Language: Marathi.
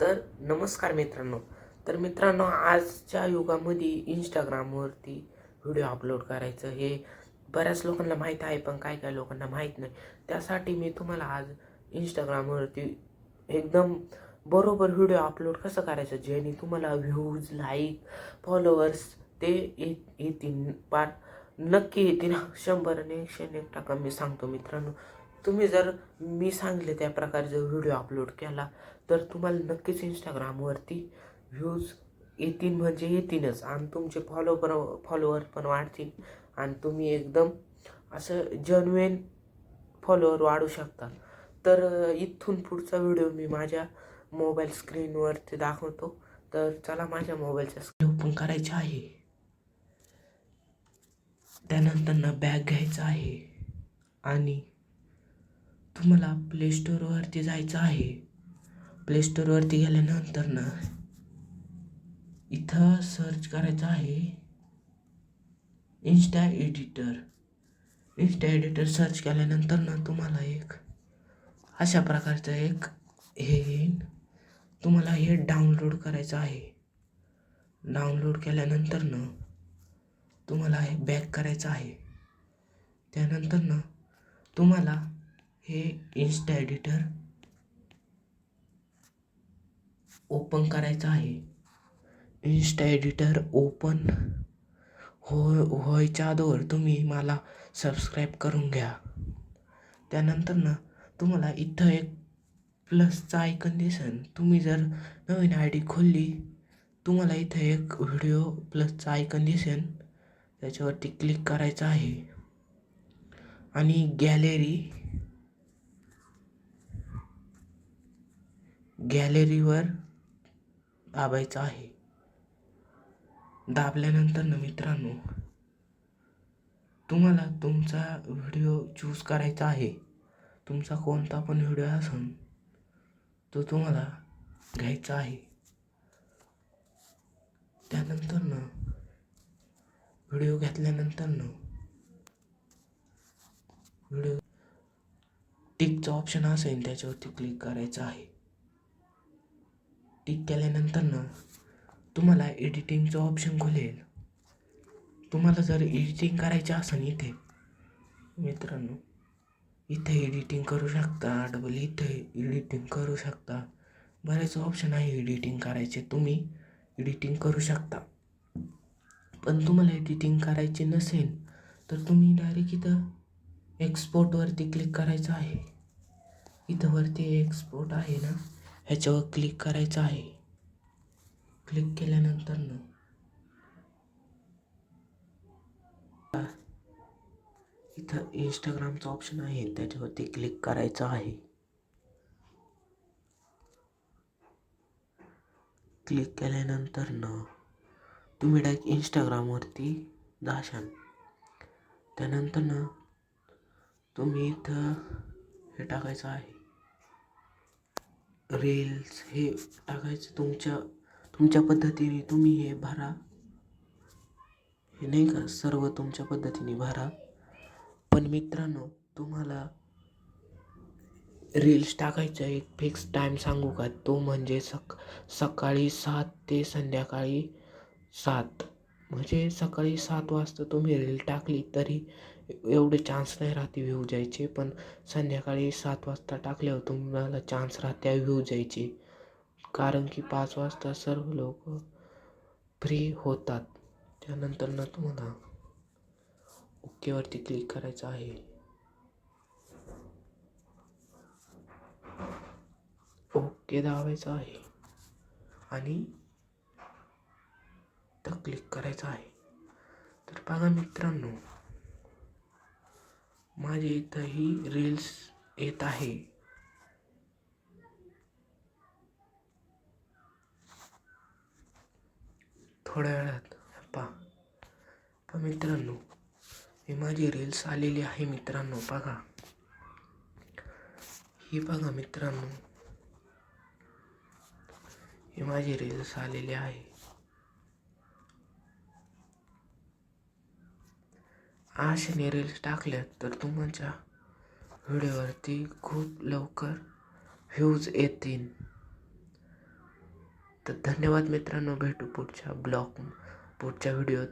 तर नमस्कार मित्रांनो. तर मित्रांनो आजच्या युगामध्ये इंस्टाग्रामवरती व्हिडिओ अपलोड करायचं हे बऱ्याच लोकांना माहीत आहे पण काय काय लोकांना माहीत नाही. त्यासाठी मी तुम्हाला आज इंस्टाग्रामवरती एकदम बरोबर व्हिडिओ अपलोड कसं करायचं जेणे तुम्हाला व्ह्यूज लाईक फॉलोअर्स ते येतील. पार नक्की येतील. शंभर आणि एकशे एक टक्का मी सांगतो मित्रांनो. तुम्ही जर मी सांगले त्या प्रकारे जर व्हिडिओ अपलोड केला तर तुम्हाला नक्कीच इंस्टाग्रामवरती व्ह्यूज येतील म्हणजे येतीलच. आणि तुमचे फॉलो पर फॉलोअर पण वाढतील. आणि तुम्ही एकदम असं जेन्युइन फॉलोअर वाढू शकता. तर इथून पुढचा व्हिडिओ मी माझ्या मोबाईल स्क्रीनवरती दाखवतो. तर चला माझ्या मोबाईलचा स्क्रीन ओपन करायचे आहे. त्यानंतर ना बॅग घ्यायचा आहे. आणि तुम्हाला प्ले स्टोअरवरती जायचं आहे. प्ले स्टोअरवरती गेल्यानंतर ना इथं सर्च करायचं आहे. Insta editor insta editor search केल्यानंतर ना तुम्हाला एक अशा प्रकारचं एक हे येईल. तुम्हाला हे डाउनलोड करायचं आहे. डाउनलोड केल्यानंतर ना तुम्हाला हे बॅक करायचं आहे. त्यानंतर ना तुम्हाला हे इन्स्टा एडिटर ओपन करायचं आहे. इन्स्टा एडिटर ओपन हो व्हायच्या अगोदर तुम्ही मला सबस्क्राईब करून घ्या. त्यानंतर ना तुम्हाला इथं एक प्लसचं आयकन दिसन तुम्ही जर नवीन आय डी खोलली तुम्हाला इथं एक व्हिडिओ प्लसचा आयकन दिसेल. त्याच्यावरती क्लिक करायचं आहे. आणि गॅलरी गॅलरीवर दाबायचं आहे. दाबल्यानंतर मित्रांनो तुम्हाला तुमचा व्हिडिओ चूज करायचा आहे. तुमचा कोणता पण व्हिडिओ असेल तो तुम्हाला घ्यायचा आहे. त्यानंतर ना व्हिडिओ घेतल्यानंतर ना व्हिडिओ टिकचं ऑप्शन असेल त्याच्यावरती क्लिक करायचं आहे. टिक केल्यानंतर ना तुम्हाला एडिटिंगचं ऑप्शन खुलेल. तुम्हाला जर एडिटिंग करायचं असेल इथे मित्रांनो इथे एडिटिंग करू शकता डबल इथे एडिटिंग करू शकता. बरेच ऑप्शन आहे एडिटिंग करायचे तुम्ही एडिटिंग करू शकता. पण तुम्हाला एडिटिंग करायची नसेल तर तुम्ही डायरेक्ट इथं एक्सपोर्टवरती क्लिक करायचं आहे. इथं वरती एक्सपोर्ट आहे ना. ह्याच्यावर क्लिक करायचं आहे. क्लिक केल्यानंतरनं इथं इंस्टाग्रामचं ऑप्शन आहे. त्याच्यावरती क्लिक करायचं आहे. क्लिक केल्यानंतरनं तुम्ही डायरेक्ट इंस्टाग्रामवरती जाशाल. त्यानंतर ना तुम्ही इथं हे टाकायचं आहे. रील्स हे टाकायचं तुमच्या तुमच्या पद्धतीने तुम्ही हे भरा. हे नाही का सर्व तुमच्या पद्धतीने भरा. पण मित्रांनो तुम्हाला रील्स टाकायचा एक फिक्स टाईम सांगू का? तो म्हणजे सक सकाळी सात ते संध्याकाळी सात. म्हणजे सकाळी सात वाजता तुम्ही रील टाकली तरी एवढे चान्स नाही राहते व्ह्यू जायचे. पण संध्याकाळी सात वाजता टाकल्यावर तुम्हाला चान्स राहते व्ह्यू जायचे. कारण की पाच वाजता सर्व लोक फ्री होतात. त्यानंतर ना तुम्हाला ओकेवरती क्लिक करायचं आहे. ओके दाबायचं आहे. आणि तर क्लिक करायचं आहे. तर बघा मित्रांनो माझे इथंही रील्स येत आहे. थोड्या वेळात. पा मित्रांनो हे माझी रील्स आलेली आहे मित्रांनो बघा. ही बघा मित्रांनो. ही माझी रील्स आलेली आहे. अशाने रील्स टाकल्यात तर तुमच्या व्हिडिओवरती खूप लवकर व्ह्यूज येतील. तर धन्यवाद मित्रांनो भेटू पुढच्या ब्लॉग पुढच्या व्हिडिओत.